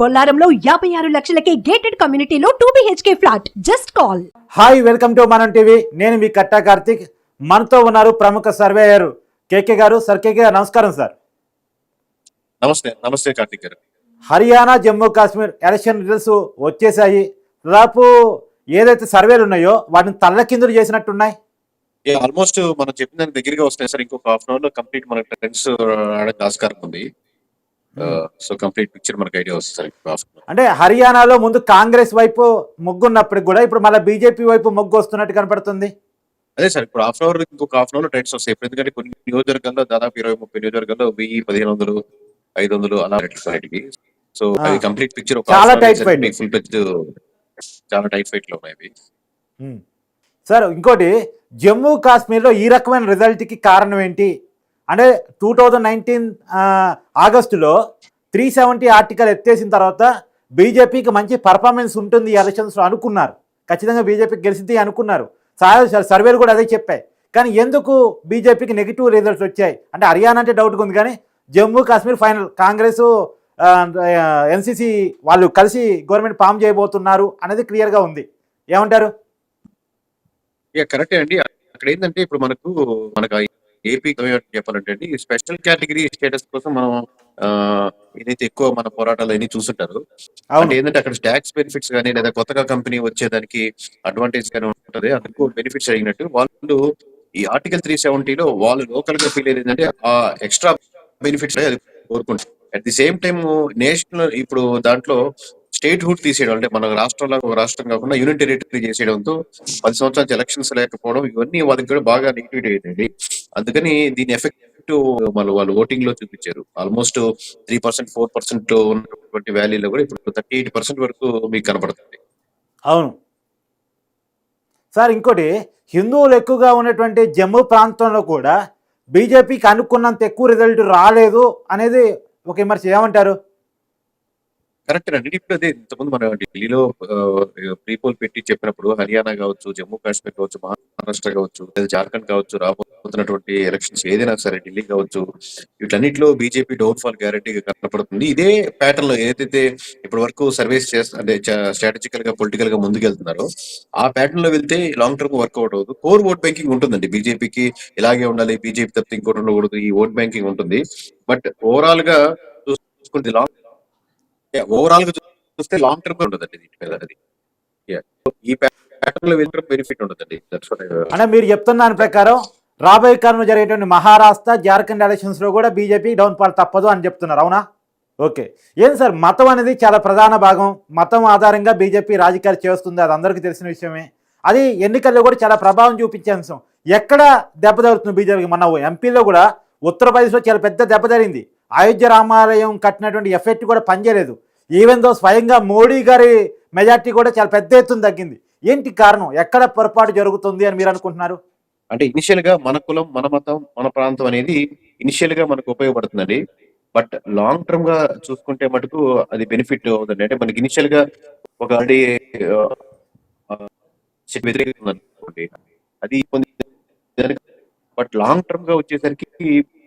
బొల్లారంలో యాభై ఆరు లక్షలకే గేటెడ్ కమ్యూనిటీలో two BHK flat just call hi welcome to మనం టీవీ నేను మీ కట్టా కార్తిక్. మనతో ఉన్నారు ప్రముఖ surveyor K K garu. Sir K K garu నమస్కారం సార్. నమస్తే నమస్తే కార్తిక్ గారు. హర్యానా జమ్మూ కాశ్మీర్ ఎలక్షన్ రిజల్ట్స్ వచ్చేసాయి. దాదాపు ఏదైతే సర్వేలు ఉన్నాయో వాటిని తల్లకిందులు చేసినట్టున్నాయి? ఆల్మోస్ట్ మనం చెప్పిన దాని దగ్గరగా వస్తాయి సార్. ఇంకొక హాఫ్ అన్ అవర్లో కంప్లీట్ మన ట్రెండ్స్ రావడానికి ఆస్కారం ఉంది. సో కంప్లీట్ పిక్చర్ మనకి ఐడియా వస్తుంది అంటే హర్యానాలో ముందు కాంగ్రెస్ వైపు మొగ్గున్నప్పటికి కూడా ఇప్పుడు మళ్ళీ బీజేపీ వైపు మొగ్గు వస్తున్నట్టు కనపడుతుంది అదే సార్ ఇప్పుడు హాఫ్ అవర్ ఇంకొక హాఫ్ అవర్లో ట్రెండ్స్ వస్తాయి ఇప్పుడు ఎందుకంటే కొన్ని నియోజకవర్గాల్లో దాదాపు ఇరవై ముప్పై నియోజకవర్గాల్లో వెయ్యి పదిహేను వందలు ఐదు వందలు అలా రేట్లకి సో. అది కంప్లీట్ పిక్చర్ ఒక చాలా tight fight. ఫుల్ పెద్ద చాలా టైట్ ఫైట్లో ఉన్నాయి. సార్ ఇంకోటి జమ్మూ కాశ్మీర్లో ఈ రకమైన రిజల్ట్కి కారణం ఏంటి అంటే టూ థౌజండ్ నైన్టీన్ ఆగస్టులో త్రీ సెవెంటీ ఆర్టికల్ ఎత్తేసిన తర్వాత బీజేపీకి మంచి పర్ఫార్మెన్స్ ఉంటుంది ఈ ఎలక్షన్స్లో అనుకున్నారు. ఖచ్చితంగా బీజేపీకి గెలిచింది అనుకున్నారు. సర్వేలు కూడా అదే చెప్పాయి. కానీ ఎందుకు బీజేపీకి నెగిటివ్ రిజల్ట్స్ వచ్చాయి? అంటే హర్యానా అంటే డౌట్గా ఉంది కానీ జమ్మూ కాశ్మీర్ ఫైనల్ కాంగ్రెస్ ఎన్సీసీ వాళ్ళు కలిసి గవర్నమెంట్ ఫామ్ చేయబోతున్నారు అనేది క్లియర్గా ఉంది. ఏమంటారు? కరెక్టే అండి. అక్కడ ఏంటంటే ఇప్పుడు మనకు మనకు ఏపీ చెప్పాలంటే అండి స్పెషల్ కేటగిరీ స్టేటస్ కోసం మనం ఆ ఏదైతే ఎక్కువ మన పోరాటాలు అన్ని చూస్తుంటారు అంటే ఏంటంటే అక్కడ ట్యాక్స్ బెనిఫిట్స్ కానీ లేదా కొత్తగా కంపెనీ వచ్చేదానికి అడ్వాంటేజ్ కానీ ఉంటది అందుకు బెనిఫిట్స్ అడిగినట్టు వాళ్ళు ఈ ఆర్టికల్ త్రీ సెవెంటీలో వాళ్ళు లోకల్గా ఫీల్ అయ్యేది ఏంటంటే ఆ ఎక్స్ట్రా బెనిఫిట్స్ అది కోరుకుంటారు. At the same time national ఇప్పుడు దాంట్లో స్టేట్ హుడ్ తీసేయడం అంటే మన రాష్ట్రంలో ఒక రాష్ట్రం కాకుండా యూనియన్ టెరిటరీ చేసేయడంతో పది సంవత్సరాలు ఎలక్షన్స్ లేకపోవడం ఇవన్నీ వాళ్ళకి కూడా బాగా నెగిటివిటీ అయిందండి అందుకని దీని ఎఫెక్ట్ వాళ్ళు వాళ్ళు ఓటింగ్లో చూపించారు. Almost three percent four percent ఉన్నటువంటి వ్యాలీలో కూడా ఇప్పుడు థర్టీ ఎయిట్ పర్సెంట్ వరకు మీకు కనపడుతుంది. అవును. సార్ ఇంకోటి హిందువులు ఎక్కువగా ఉన్నటువంటి జమ్మూ ప్రాంతంలో కూడా బీజేపీకి అనుకున్నంత ఎక్కువ రిజల్ట్ రాలేదు అనేది ఒక విమర్శ. ఏమంటారు? కరెక్ట్ అండి ఇప్పుడు అదే ఇంతకుముందు మనం ఢిల్లీలో ప్రీపోల్ పెట్టి చెప్పినప్పుడు హర్యానా కావచ్చు జమ్మూ కాశ్మీర్ కావచ్చు మహారాష్ట్ర కావచ్చు లేదా జార్ఖండ్ కావచ్చు రాబోతున్నటువంటి ఎలక్షన్స్ ఏదైనా సరే ఢిల్లీ కావచ్చు వీటన్నిటిలో బీజేపీ డౌన్ ఫాల్ గ్యారంటీ కనపడుతుంది. ఇదే ప్యాటర్న్లో ఏదైతే ఇప్పటి వరకు సర్వేస్ చేస్త అంటే స్ట్రాటజికల్గా పొలిటికల్గా ముందుకెళ్తున్నారో ఆ ప్యాటర్న్లో వెళ్తే లాంగ్ టర్మ్ వర్కౌట్ అవుతుంది కోర్ ఓట్ బ్యాంకింగ్ ఉంటుందండి. బీజేపీకి ఇలాగే ఉండాలి బీజేపీ తప్పితే ఇంకోటి ఉండకూడదు ఈ ఓట్ బ్యాంకింగ్ ఉంటుంది. బట్ ఓవరాల్గా చూసుకుంటే లాంగ్ ఓవరాల్గా చూస్తే లాంగ్ టర్మ్ ఉండదండి దీని మీద అనేది. ఈ ప్యాటర్న్లో వెళ్ళడం బెనిఫిట్ ఉండదండి. అంటే మీరు చెప్తున్న దాని ప్రకారం రాబోయే కాలంలో జరిగేటువంటి మహారాష్ట్ర జార్ఖండ్ ఎలక్షన్స్లో కూడా బీజేపీ డౌన్ ఫాల్ తప్పదు అని చెప్తున్నారు. అవునా? ఓకే. ఏం సార్ మతం అనేది చాలా ప్రధాన భాగం. మతం ఆధారంగా బీజేపీ రాజకీయాలు చేస్తుంది. అది అందరికీ తెలిసిన విషయమే. అది ఎన్నికల్లో కూడా చాలా ప్రభావం చూపించే అంశం. ఎక్కడ దెబ్బ తగులుతుంది బీజేపీకి మన ఎంపీలో కూడా ఉత్తరప్రదేశ్లో చాలా పెద్ద దెబ్బ తగిలింది అయోధ్య రామాలయం కట్టినటువంటి ఎఫెక్ట్ కూడా పనిచేయలేదు. ఈవెన్ దో స్వయంగా మోడీ గారి మెజార్టీ కూడా చాలా పెద్ద ఎత్తున తగ్గింది. ఏంటి కారణం? ఎక్కడ పొరపాటు జరుగుతుంది అని మీరు అనుకుంటున్నారు? అంటే ఇనిషియల్గా మన కులం మన మతం మన ప్రాంతం అనేది ఇనిషియల్గా మనకు ఉపయోగపడుతుందండి. బట్ లాంగ్ టర్మ్గా చూసుకుంటే మటుకు అది బెనిఫిట్ అవుతుంది అంటే మనకి ఇనిషియల్గా ఒక ఆల్రెడీ అది బట్ లాంగ్ టర్మ్గా వచ్చేసరికి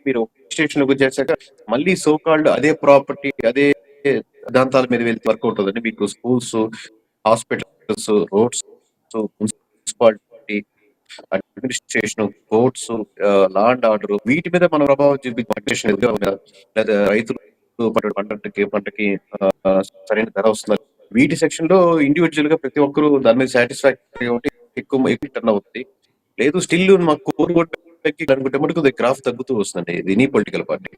మీరు రిజిస్ట్రేషన్లోకి వచ్చేసాక మళ్ళీ సో కాల్డ్ అదే ప్రాపర్టీ అదే సిద్ధాంతాల మీద వెళ్తే వర్క్ అవుతుందండి మీకు schools hospitals roads municipality administration courts law and order వీటి మీద మన ప్రభావం చూపించేషన్ లేదా రైతులు పంటకి పంటకి సరైన ధర వస్తుంది. వీటి సెక్షన్లో ఇండివిజువల్గా ప్రతి ఒక్కరు దాని మీద సాటిస్ఫాక్టరీ ఒకటి ఎక్కువ ఎక్కువ టర్న్ అవుతుంది లేదు స్టిల్ మాకు కోర్ అనుకుంటే గ్రాఫ్ తగ్గుతూ వస్తుంది ఇది ఎనీ పొలిటికల్ పార్టీ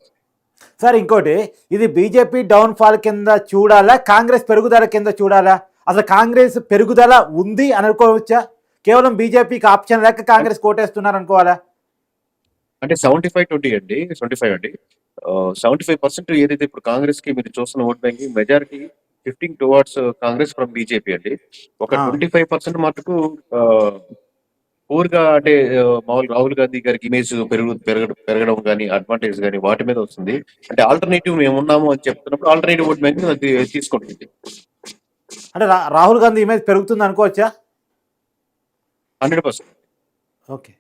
సార్ ఇంకోటి ఇది బీజేపీ డౌన్ ఫాల్ కింద చూడాలా? కాంగ్రెస్ పెరుగుదల కింద చూడాలా? అసలు కాంగ్రెస్ పెరుగుదల ఉంది అని అనుకోవచ్చా? కేవలం బీజేపీకి ఆప్షన్ లేక కాంగ్రెస్ కోటేస్తున్నారు అనుకోవాలా? అంటే సెవెంటీ ఫైవ్ ట్వంటీ అండి. సెవెంటీ ఫైవ్ అండి. సెవెంటీ ఫైవ్ పర్సెంట్ ఏదైతే ఇప్పుడు కాంగ్రెస్కి మీరు చూస్తున్న vote banking majority fifteen towards Congress from BJP అండి. ఒక. ట్వంటీ ఫైవ్ పర్సెంట్ మటుకు పూర్గా అంటే మామూలు రాహుల్ గాంధీ గారికి ఇమేజ్ పెరుగు పెరగడం పెరగడం కానీ అడ్వాంటేజ్ కానీ వాటి మీద వస్తుంది. అంటే ఆల్టర్నేటివ్ మేము ఉన్నాము అని చెప్తున్నప్పుడు ఆల్టర్నేటివ్ ఓట్ బ్యాంకింగ్ అది తీసుకుంటుంది. అంటే రాహుల్ గాంధీ ఇమేజ్ పెరుగుతుంది అనుకోవచ్చా? Hundred percent. ఓకే.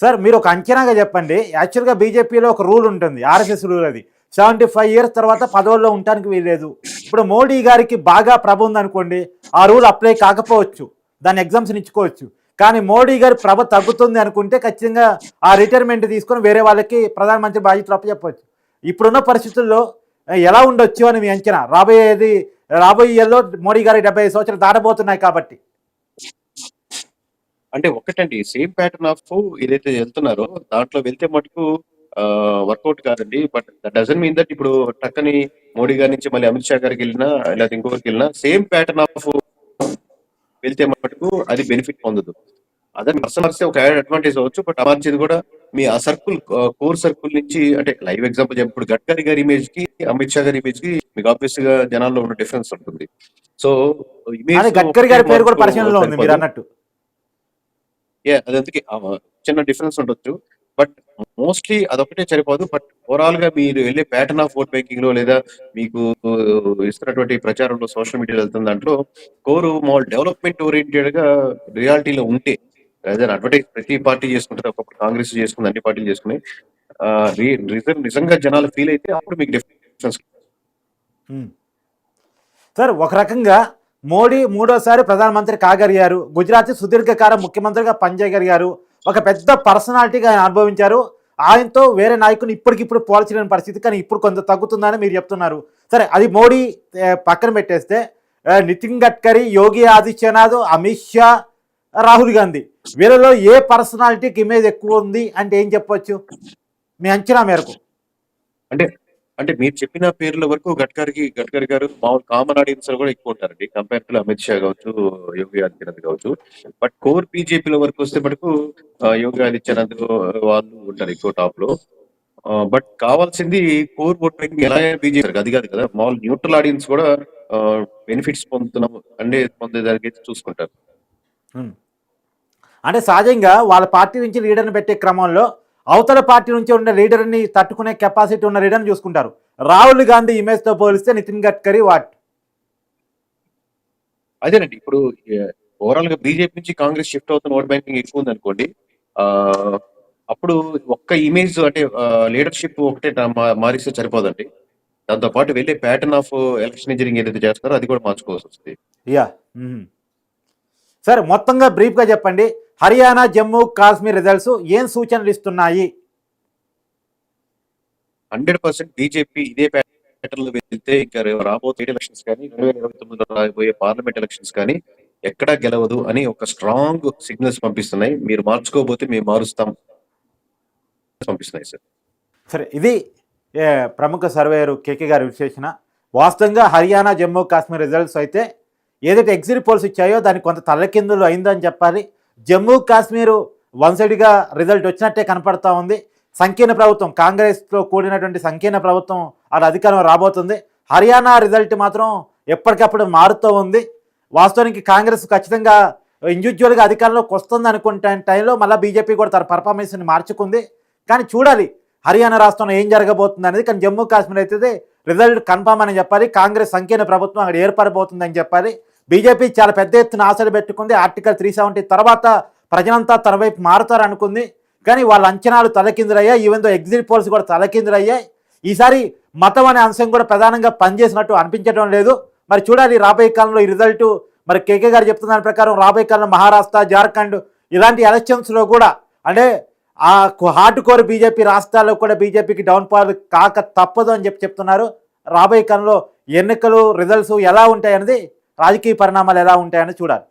సార్ మీరు ఒక అంచనాగా చెప్పండి. యాక్చువల్గా బీజేపీలో ఒక రూల్ ఉంటుంది. ఆర్ఎస్ఎస్ రూల్ అది. సెవెంటీ ఫైవ్ ఇయర్స్ తర్వాత పదవుల్లో ఉండడానికి వీల్లేదు. ఇప్పుడు మోడీ గారికి బాగా ప్రభ ఉందనుకోండి ఆ రూల్ అప్లై కాకపోవచ్చు. దాన్ని ఎగ్జామ్షన్ ఇచ్చుకోవచ్చు. కానీ మోడీ గారి ప్రభ తగ్గుతుంది అనుకుంటే ఖచ్చితంగా ఆ రిటైర్మెంట్ తీసుకొని వేరే వాళ్ళకి ప్రధానమంత్రి బాధ్యతలు అప్పచెప్పవచ్చు ఇప్పుడున్న పరిస్థితుల్లో ఎలా ఉండొచ్చు అని మీ అంచనా? రాబోయేది రాబోయే ఏళ్ళలో మోడీ గారి డెబ్బై సంవత్సరాలు దాటబోతున్నాయి కాబట్టి. అంటే ఒకటండి సేమ్ ప్యాటర్న్ ఆఫ్ ఏదైతే వెళ్తున్నారో దాంట్లో వెళ్తే మటుకు వర్కౌట్ కాదండి. బట్ డజన్ మీన్ దట్ ఇప్పుడు టక్కని మోడీ గారి నుంచి మళ్ళీ అమిత్ షా గారికి వెళ్ళినా లేదా ఇంకొకరికి వెళ్ళినా సేమ్ ప్యాటర్న్ ఆఫ్ వెళ్తే మటుకు అది బెనిఫిట్ పొందదు. అదే మర్సమర్సే ఒక అడ్వాంటేజ్ అవ్వచ్చు బట్ అమర్చేది కూడా మీ ఆ సర్కిల్ కోర్ సర్కిల్ నుంచి అంటే లైవ్ ఎగ్జాంపుల్ ఇప్పుడు గడ్కరీ గారి ఇమేజ్కి అమిత్ షా గారి ఇమేజ్కి మీకు ఆబ్వియస్గా జనాల్లో ఉన్న డిఫరెన్స్ ఉంటుంది. సో కానీ గడ్కరీ గారి పేరు కూడా పరిశీలనలో ఉంది మీరు అన్నట్టు. యా అది అందుకే చిన్న డిఫరెన్స్ ఉండొచ్చు. బట్ మోస్ట్లీ అదొకటే సరిపోదు బట్ ఓవరాల్గా మీరు వెళ్ళే ప్యాటర్న్ ఆఫ్ ఓట్ బ్యాంకింగ్లో లేదా మీకు ఇస్తున్నటువంటి ప్రచారంలో సోషల్ మీడియాలో వెళ్తున్న దాంట్లో కోరు మామూలు డెవలప్మెంట్ ఓరియంటెడ్గా రియాలిటీలో ఉంటే అదే అడ్వర్టైజ్ ప్రతి పార్టీ చేసుకుంటారు ఒకప్పుడు కాంగ్రెస్ చేసుకుంది అన్ని పార్టీలు చేసుకుని నిజంగా జనాలు ఫీల్ అయితే అప్పుడు మీకు డిఫరెన్స్ సార్ hmm. ఒక రకంగా మోడీ మూడోసారి ప్రధానమంత్రి కాగలిగారు. గుజరాత్ సుదీర్ఘకాలం ముఖ్యమంత్రిగా పనిచేయగలిగారు. ఒక పెద్ద పర్సనాలిటీగా ఆయన అనుభవించారు. ఆయనతో వేరే నాయకుని ఇప్పటికిప్పుడు పోల్చలేని పరిస్థితి కానీ ఇప్పుడు కొంత తగ్గుతుందని మీరు చెప్తున్నారు. సరే అది మోడీ పక్కన పెట్టేస్తే నితిన్ గడ్కరీ యోగి ఆదిత్యనాథ్ అమిత్ షా రాహుల్ గాంధీ వీళ్ళలో ఏ పర్సనాలిటీకి ఇమేజ్ ఎక్కువ ఉంది అంటే ఏం చెప్పొచ్చు? మీ అంచనా మేరకు. అంటే అంటే మీరు చెప్పిన పేర్ల వరకు గడ్కరీకి గడ్కరీ గారు మామూలు కామన్ ఆడియన్స్ కూడా ఎక్కువ ఉంటారండి. కంపేర్ టు అమిత్ షా కావచ్చు యోగి ఆదిత్యనాథ్ కావచ్చు. బట్ కోర్ బీజేపీల వరకు వస్తే మటుకు యోగి ఆదిత్యనాథ్ వాళ్ళు ఉంటారు ఎక్కువ టాప్లో. బట్ కావాల్సింది కోర్ ఓట్ ఎలా బీజేపీ అది కాదు కదా. మామూలు న్యూట్రల్ ఆడియన్స్ కూడా బెనిఫిట్స్ పొందుతున్నాం అంటే పొందేదానికి చూసుకుంటారు. అంటే సహజంగా వాళ్ళ పార్టీ నుంచి లీడర్ని పెట్టే క్రమంలో అవతల పార్టీ నుంచి ఉన్న లీడర్ని తట్టుకునే కెపాసిటీ ఉన్న లీడర్ని చూసుకుంటారు. రాహుల్ గాంధీ ఇమేజ్తో పోలిస్తే నితిన్ గడ్కరీ వాట్? అదేనండి ఇప్పుడు ఓవరాల్గా బీజేపీ నుంచి కాంగ్రెస్ షిఫ్ట్ అవుతున్న ఓట్ బ్యాంకింగ్ ఎక్కువ ఉంది అనుకోండి ఆ, అప్పుడు ఒక్క ఇమేజ్ అంటే లీడర్షిప్ ఒకటే మారిస్తే సరిపోదండి. దాంతో పాటు వెళ్ళే ప్యాటర్న్ ఆఫ్ ఎలక్షన్ ఇంజనీరింగ్ ఏదైతే చేస్తారో అది కూడా మార్చుకోవాల్సి వస్తుంది. యా. సరే మొత్తంగా బ్రీఫ్గా చెప్పండి. హర్యానా జమ్మూ కాశ్మీర్ రిజల్ట్స్ ఏం సూచనలు ఇస్తున్నాయి? హండ్రెడ్ పర్సెంట్ బీజేపీ ఇదే ప్యాటర్న్లో వెళ్తే ఇంకా స్టేట్ ఎలక్షన్స్ కానీ రెండు వేల ఇరవై తొమ్మిదిలో రాబోయే పార్లమెంట్ ఎలక్షన్స్ కానీ ఎక్కడా గెలవదు అని ఒక స్ట్రాంగ్ సిగ్నల్స్ పంపిస్తున్నాయి. మీరు మార్చుకోకపోతే మేము మారుస్తాం. పంపిస్తున్నాయి సార్. సరే ఇది ప్రముఖ సర్వేయరు కేకే గారి విశ్లేషణ. వాస్తవంగా హర్యానా జమ్మూ కాశ్మీర్ రిజల్ట్స్ అయితే ఏదైతే ఎగ్జిట్ పోల్స్ ఇచ్చాయో దానికి కొంత తల్లకిందులు అయిందని చెప్పాలి. జమ్మూ కాశ్మీరు వన్ సైడ్గా రిజల్ట్ వచ్చినట్టే కనపడతా ఉంది. సంకీర్ణ ప్రభుత్వం కాంగ్రెస్తో కూడినటువంటి సంకీర్ణ ప్రభుత్వం అది అధికారం రాబోతుంది. హర్యానా రిజల్ట్ మాత్రం ఎప్పటికప్పుడు మారుతూ ఉంది. వాస్తవానికి కాంగ్రెస్ ఖచ్చితంగా ఇండివిజువల్గా అధికారంలోకి వస్తుంది అనుకుంటే టైంలో మళ్ళీ బీజేపీ కూడా తన పర్ఫార్మెన్స్ని మార్చుకుంది. కానీ చూడాలి హర్యానా రాష్ట్రంలో ఏం జరగబోతుంది అనేది. కానీ జమ్మూ కాశ్మీర్ అయితే రిజల్ట్ కన్ఫామ్ అని చెప్పాలి. కాంగ్రెస్ సంకీర్ణ ప్రభుత్వం అక్కడ ఏర్పడబోతుందని చెప్పాలి. బీజేపీ చాలా పెద్ద ఎత్తున ఆశలు పెట్టుకుంది. ఆర్టికల్ త్రీ సెవెంటీ తర్వాత ప్రజలంతా తన వైపు మారుతారనుకుంది కానీ వాళ్ళ అంచనాలు తలకిందులయ్యాయి. ఈవెన్ ఎగ్జిట్ పోల్స్ కూడా తలకిందులయ్యాయి. ఈసారి మతం అనే అంశం కూడా ప్రధానంగా పనిచేసినట్టు అనిపించడం లేదు. మరి చూడాలి రాబోయే కాలంలో ఈ రిజల్ట్ మరి కేకే గారు చెప్తున్న దాని ప్రకారం రాబోయే కాలంలో మహారాష్ట్ర జార్ఖండ్ ఇలాంటి ఎలక్షన్స్లో కూడా అంటే ఆ హార్డ్ కోర్ బీజేపీ రాష్ట్రాల్లో కూడా బీజేపీకి డౌన్ఫాల్ కాక తప్పదు అని చెప్పి చెప్తున్నారు. రాబోయే కాలంలో ఎన్నికలు రిజల్ట్స్ ఎలా ఉంటాయనేది రాజకీయ పరిణామాలు ఎలా ఉంటాయని చూడాలి.